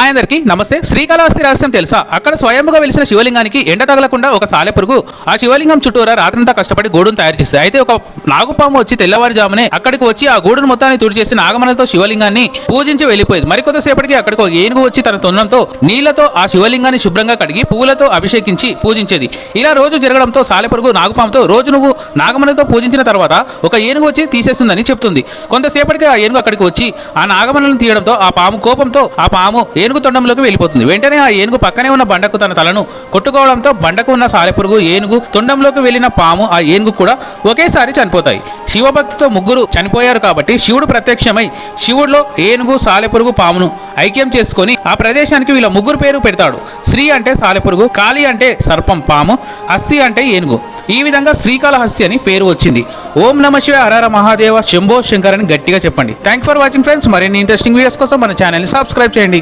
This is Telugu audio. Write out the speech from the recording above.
ఆయనకి నమస్తే. శ్రీకాళహస్తి రహస్యం తెలుసా? అక్కడ స్వయంగా వెలిసిన శివలింగానికి ఎండ తగలకుండా ఒక సాలెపురుగు ఆ శివలింగం చుట్టూరా రాత్రంతా కష్టపడి గూడును తయారు చేస్తుంది అయితే ఒక నాగుపాము వచ్చి తెల్లవారుజామునే అక్కడికి వచ్చి ఆ గూడును మొత్తాన్ని తుడిచేసి నాగమణలతో శివలింగాన్ని పూజించి వెళ్ళిపోయింది. మరికొంతసేపటికి అక్కడికి ఒక ఏనుగు వచ్చి తన తొన్నంతో నీళ్ళతో ఆ శివలింగాన్ని శుభ్రంగా కడిగి పూలతో అభిషేకించి పూజించేది. ఇలా రోజు జరగడంతో సాలెపురుగు నాగుపాముతో రోజు నువ్వు నాగమణలతో పూజించిన తర్వాత ఒక ఏనుగు వచ్చి తీసేస్తుందని చెప్తుంది. కొంతసేపటికి ఆ ఏనుగు అక్కడికి వచ్చి ఆ నాగమణలను తీయడంతో ఆ పాము కోపంతో ఆ పాము ఏనుగు తొండంలోకి వెళ్ళిపోతుంది. వెంటనే ఆ ఏనుగు పక్కనే ఉన్న బండకు తన తలను కొట్టుకోవడంతో బండకు ఉన్న సాలెపురుగు ఏనుగు తొండంలోకి వెళ్ళిన పాము ఆ ఏనుగు కూడా ఒకేసారి చనిపోతాయి. శివభక్తితో ముగ్గురు చనిపోయారు కాబట్టి శివుడు ప్రత్యక్షమై శివుడిలో ఏనుగు సాలెపురుగు పామును ఐక్యం చేసుకొని ఆ ప్రదేశానికి వీళ్ళ ముగ్గురు పేరు పెడతాడు. శ్రీ అంటే సాలెపురుగు కాళి అంటే సర్పం పాము అస్థి అంటే ఏనుగు. ఈ విధంగా శ్రీకాళహస్తి అని పేరు వచ్చింది. ఓం నమ శివ హరహర మహాదేవ శంభో శంకర్ అని గట్టిగా చెప్పండి. థ్యాంక్ ఫర్ వాచింగ్ ఫ్రెండ్స్ మరిన్ని ఇంట్రెస్టింగ్ వీడియోస్ కోసం మన ఛానల్ని సబ్స్క్రైబ్ చేయండి.